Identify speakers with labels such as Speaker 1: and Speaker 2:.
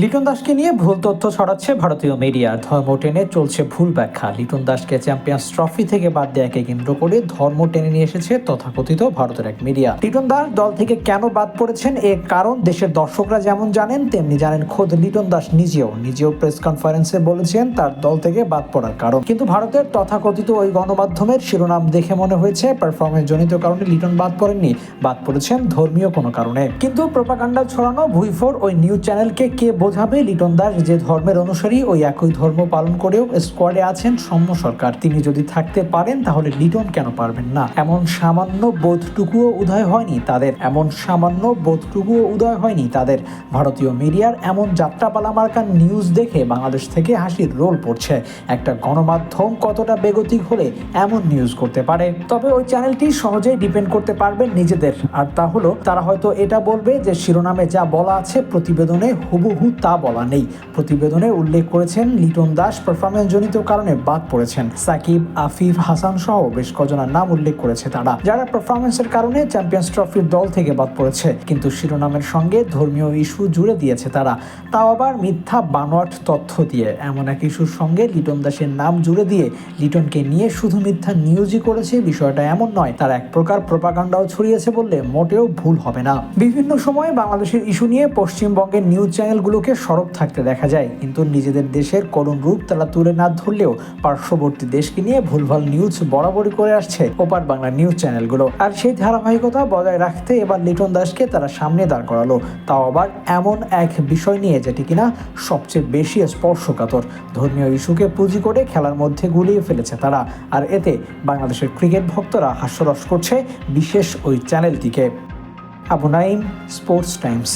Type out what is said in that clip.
Speaker 1: লিটন দাসকে নিয়ে ভুল তথ্য ছড়াচ্ছে ভারতীয় মিডিয়া। ধর্ম টেনে চলছে ভুল ব্যাখ্যা। লিটন দাসকে চ্যাম্পিয়ন্স ট্রফি থেকে বাদ দেওয়াকে কেন্দ্র করে ধর্ম টেনে নিয়ে এসেছে তথাকথিত ভারতের এক মিডিয়া। লিটন দাস দল থেকে কেন বাদ পড়েছেন এর কারণ দেশের দর্শকরা যেমন জানেন, তেমনি জানেন খোদ লিটন দাস নিজেও। নিজেও প্রেস কনফারেন্সে বলেছেন তার দল থেকে বাদ পড়ার কারণ। কিন্তু ভারতের তথাকথিত ওই গণমাধ্যমের শিরোনাম দেখে মনে হয়েছে পারফরমেন্স জনিত কারণে লিটন বাদ পড়েননি। বাদ পড়েছেন ধর্মীয় কোনো কারণে। কিন্তু প্রোপাগান্ডা ছড়ানো ভুইফোর ওই নিউজ চ্যানেলকে কে বোঝাবে লিটন দাস যে ধর্মের অনুসারী ওই একই ধর্ম পালন করেও স্কোয়াডে আছেন সৌম্য সরকার। তিনি যদি থাকতে পারেন, তাহলে লিটন কেন পারবেন না? এমন সামান্য বোধটুকুও উদয় হয়নি তাদের। এমন সামান্য বোধটুকুও উদয় হয়নি তাদের। ভারতীয় মিডিয়ার এমন যাত্রাপালা মার্কার নিউজ দেখে বাংলাদেশ থেকে হাসির রোল পড়ছে। একটা গণমাধ্যম কতটা বেগতিক হলে এমন নিউজ করতে পারে? তবে ওই চ্যানেলটি সহজেই ডিপেন্ড করতে পারবে নিজেদের। আর তা হলো, তারা হয়তো এটা বলবে যে শিরোনামে যা বলা আছে প্রতিবেদনে হুবহু তা বলা নেই। প্রতিবেদনে উল্লেখ করেছেন, লিটন দাস পারফরমেন্স জনিত কারণে বাদ পড়েছেন। সাকিব, আফিফ, হাসান সহ বেশ কজনের নাম উল্লেখ করেছে তারা। যারা পারফরমেন্সের কারণে চ্যাম্পিয়ন্স ট্রফির দল থেকে বাদ পড়েছে, কিন্তু শিরোনামের সঙ্গে ধর্মীয় ইস্যু জুড়ে দিয়েছে তারা। তাও আবার মিথ্যা বানোয়াট তথ্য দিয়ে। এমন এক ইস্যুর সঙ্গে লিটন দাসের নাম জুড়ে দিয়ে লিটনকে নিয়ে শুধু মিথ্যা নিউজই করেছে, বিষয়টা এমন নয়, তার এক প্রকার প্রপাগান্ডাও ছড়িয়েছে বললে মোটেও ভুল হবে না। বিভিন্ন সময়ে বাংলাদেশের ইস্যু নিয়ে পশ্চিমবঙ্গের নিউজ চ্যানেলগুলোকে সরব থাকতে দেখা যায়, কিন্তু নিজেদের দেশের করুণ রূপ তারা তুলে না ধরলেও পার্শ্ববর্তী দেশকে নিয়ে ভুলভাল নিউজ বরাবরই করে আসছে ওপার বাংলা নিউজ চ্যানেলগুলো আর সেই ধারাবাহিকতা বজায় রাখতে এবার লিটন দাসকে তারা সামনে দাঁড় করালো। তাও আবার এমন এক বিষয় নিয়ে যেটি কিনা সবচেয়ে বেশি স্পর্শকাতর। ধর্মীয় ইস্যুকে পুঁজি করে খেলার মধ্যে গুলিয়ে ফেলেছে তারা। আর এতে বাংলাদেশের ক্রিকেট ভক্তরা হাস্যরস করছে বিশেষ ওই চ্যানেলটিকে আবু নাইম স্পোর্টস টাইমস